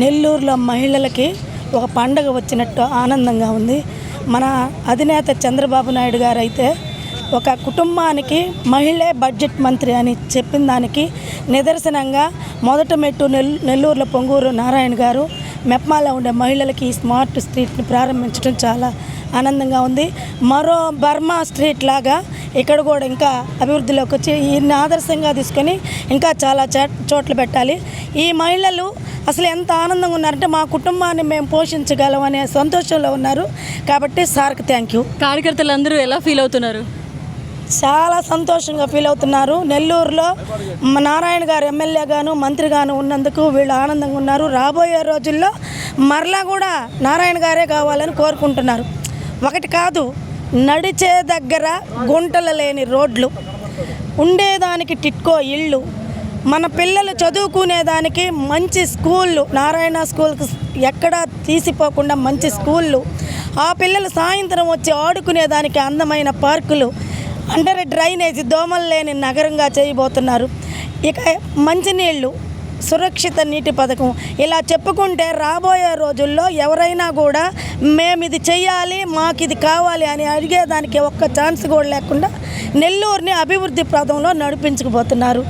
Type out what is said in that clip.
నెల్లూరులో మహిళలకి ఒక పండగ వచ్చినట్టు ఆనందంగా ఉంది. మన అధినేత చంద్రబాబు నాయుడు గారు అయితే ఒక కుటుంబానికి మహిళే బడ్జెట్ మంత్రి అని చెప్పిన దానికి నిదర్శనంగా మొదట మెట్టు నెల్ నెల్లూరులో పొంగూరు నారాయణ గారు మెప్మాలో ఉండే మహిళలకి ఈ స్మార్ట్ స్ట్రీట్ని ప్రారంభించడం చాలా ఆనందంగా ఉంది. మరో బర్మా స్ట్రీట్ లాగా ఇక్కడ కూడా ఇంకా అభివృద్ధిలోకి వచ్చి ఈయన్ని ఆదర్శంగా తీసుకొని ఇంకా చాలా చోట్- చోట్ల పెట్టాలి. ఈ మహిళలు అసలు ఎంత ఆనందంగా ఉన్నారంటే మా కుటుంబాన్ని మేము పోషించగలం అనే సంతోషంలో ఉన్నారు. కాబట్టి సార్కి థ్యాంక్ యూ కార్యకర్తలు అందరూ ఎలా ఫీల్ అవుతున్నారు? చాలా సంతోషంగా ఫీల్ అవుతున్నారు. నెల్లూరులో నారాయణ గారు ఎమ్మెల్యేగాను మంత్రిగాను ఉన్నందుకు వీళ్ళు ఆనందంగా ఉన్నారు. రాబోయే రోజుల్లో మరలా కూడా నారాయణ గారే కావాలని కోరుకుంటున్నారు. ఒకటి కాదు నడిచే దగ్గర గుంటలు లేని రోడ్లు ఉండేదానికి టిట్కో ఇళ్ళు మన పిల్లలు చదువుకునేదానికి మంచి స్కూళ్ళు నారాయణ స్కూల్కి ఎక్కడా తీసిపోకుండా మంచి స్కూళ్ళు ఆ పిల్లలు సాయంత్రం వచ్చి ఆడుకునేదానికి అందమైన పార్కులు అండర్ డ్రైనేజ్ దోమలు లేని నగరంగా చేయబోతున్నారు. ఇక మంచినీళ్ళు సురక్షిత నీటి పథకం. ఇలా చెప్పుకుంటే రాబోయే రోజుల్లో ఎవరైనా కూడా మేము ఇది చేయాలి మాకు ఇది కావాలి అని అడిగేదానికి ఒక్క ఛాన్స్ కూడా లేకుండా నెల్లూరుని అభివృద్ధి పదంలో నడిపించుకుపోతున్నారు.